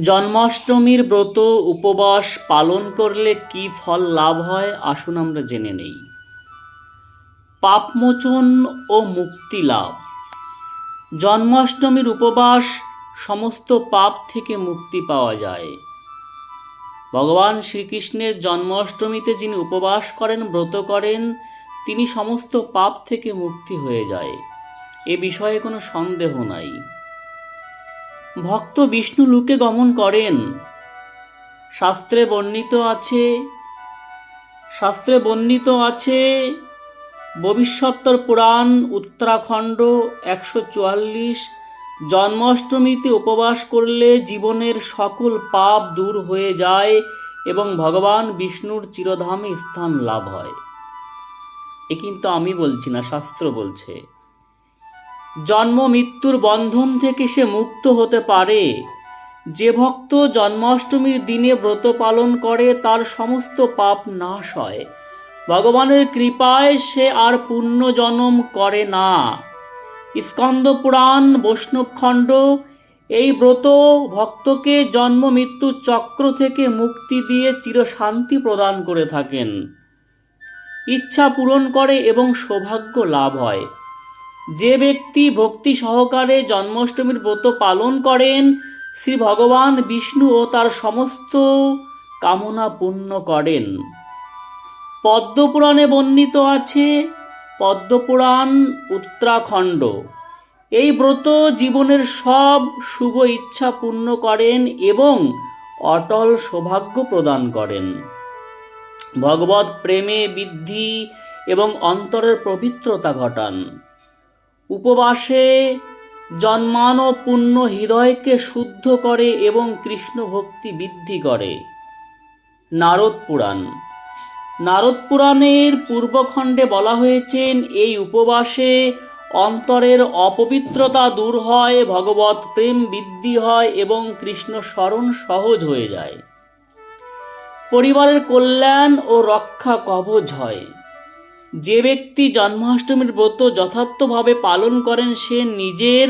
জন্মাষ্টমীর ব্রত উপবাস পালন করলে কি ফল লাভ হয়? আসুন আমরা জেনে নেই। পাপমোচন ও মুক্তি লাভ। জন্মাষ্টমীর উপবাস সমস্ত পাপ থেকে মুক্তি পাওয়া যায়। ভগবান শ্রীকৃষ্ণের জন্মাষ্টমীতে যিনি উপবাস করেন, ব্রত করেন, তিনি সমস্ত পাপ থেকে মুক্তি হয়ে যায়। এ বিষয়ে কোনো সন্দেহ নাই। ভক্ত বিষ্ণু লোকে গমন করেন। শাস্ত্রে বর্ণিত আছে, শাস্ত্রে বর্ণিত আছে, ভবিষ্যত্তর পুরাণ, উত্তরাখণ্ড একশো চুয়াল্লিশ, জন্মাষ্টমীতে উপবাস করলে জীবনের সকল পাপ দূর হয়ে যায় এবং ভগবান বিষ্ণুর চিরধামে স্থান লাভ হয়। এ কিন্তু আমি বলছি না, শাস্ত্র বলছে। জন্ম মৃত্যুর বন্ধন থেকে সে মুক্ত হতে পারে। যে ভক্ত জন্মাষ্টমীর দিনে ব্রত পালন করে, তার সমস্ত পাপ নাশ হয়। ভগবানের কৃপায় সে আর পুণ্য জন্ম করে না। স্কন্দ পুরাণ বৈষ্ণবখণ্ড এই ব্রত ভক্তকে জন্ম মৃত্যু চক্র থেকে মুক্তি দিয়ে চিরশান্তি প্রদান করে থাকেন। ইচ্ছা পূরণ করে এবং সৌভাগ্য লাভ হয়। যে ব্যক্তি ভক্তি সহকারে জন্মাষ্টমীর ব্রত পালন করেন, শ্রী ভগবান বিষ্ণু ও তার সমস্ত কামনা পূর্ণ করেন। পদ্মপুরাণে বর্ণিত আছে, পদ্মপুরাণ, উত্তরাখণ্ড। এই ব্রত জীবনের সব শুভ ইচ্ছা পূর্ণ করেন এবং অটল সৌভাগ্য প্রদান করেন। ভগবত প্রেমে বৃদ্ধি এবং অন্তরের পবিত্রতা ঘটান। উপবাসে জন্মানো পূর্ণ হৃদয়কে শুদ্ধ করে এবং কৃষ্ণ ভক্তি বৃদ্ধি করে। নারদ পুরাণ। নারদ পুরাণের পূর্বখণ্ডে বলা হয়েছেন, এই উপবাসে অন্তরের অপবিত্রতা দূর হয় ভগবত প্রেম বৃদ্ধি হয় এবং কৃষ্ণ স্মরণ সহজ হয়ে যায়। পরিবারের কল্যাণ ও রক্ষা কবচ হয়। যে ব্যক্তি জন্মাষ্টমীর ব্রত যথার্থভাবে পালন করেন, সে নিজের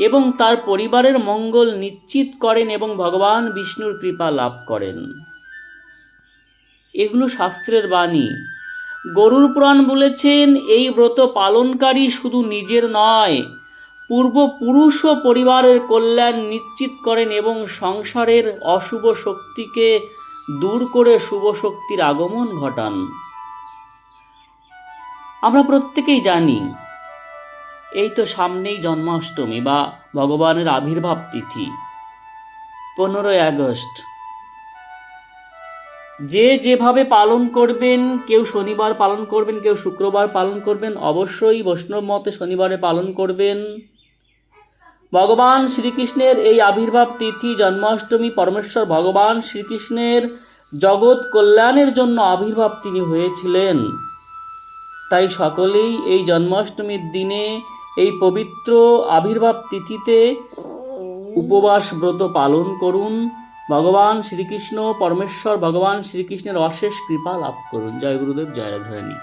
এবং তার পরিবারের মঙ্গল নিশ্চিত করেন এবং ভগবান বিষ্ণুর কৃপা লাভ করেন। এগুলো শাস্ত্রের বাণী। গরুর পুরাণ বলেছেন, এই ব্রত পালনকারী শুধু নিজের নয়, পূর্বপুরুষ ও পরিবারের কল্যাণ নিশ্চিত করেন এবং সংসারের অশুভ শক্তিকে দূর করে শুভ শক্তির আগমন ঘটান। আমরা প্রত্যেকেই জানি, এই তো সামনেই জন্মাষ্টমী বা ভগবানের আবির্ভাব তিথি, পনেরোই আগস্ট। যে যেভাবে পালন করবেন, কেউ শনিবার পালন করবেন, কেউ শুক্রবার পালন করবেন, অবশ্যই বৈষ্ণব মতে শনিবারে পালন করবেন। ভগবান শ্রীকৃষ্ণের এই আবির্ভাব তিথি, জন্মাষ্টমী, পরমেশ্বর ভগবান শ্রীকৃষ্ণের জগৎ কল্যাণের জন্য আবির্ভাব তিনি হয়েছিলেন। তাই সকলেই এই জন্মাষ্টমীর দিনে এই পবিত্র আবির্ভাব তিথিতে উপবাস ব্রত পালন করুন। ভগবান শ্রীকৃষ্ণ, পরমেশ্বর ভগবান শ্রীকৃষ্ণের অশেষ কৃপা লাভ করুন। জয় গুরুদেব, জয় রাধারানী।